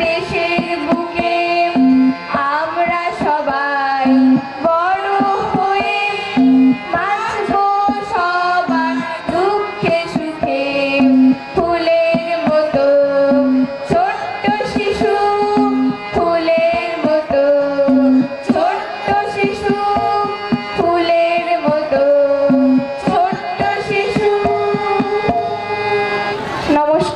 দেশে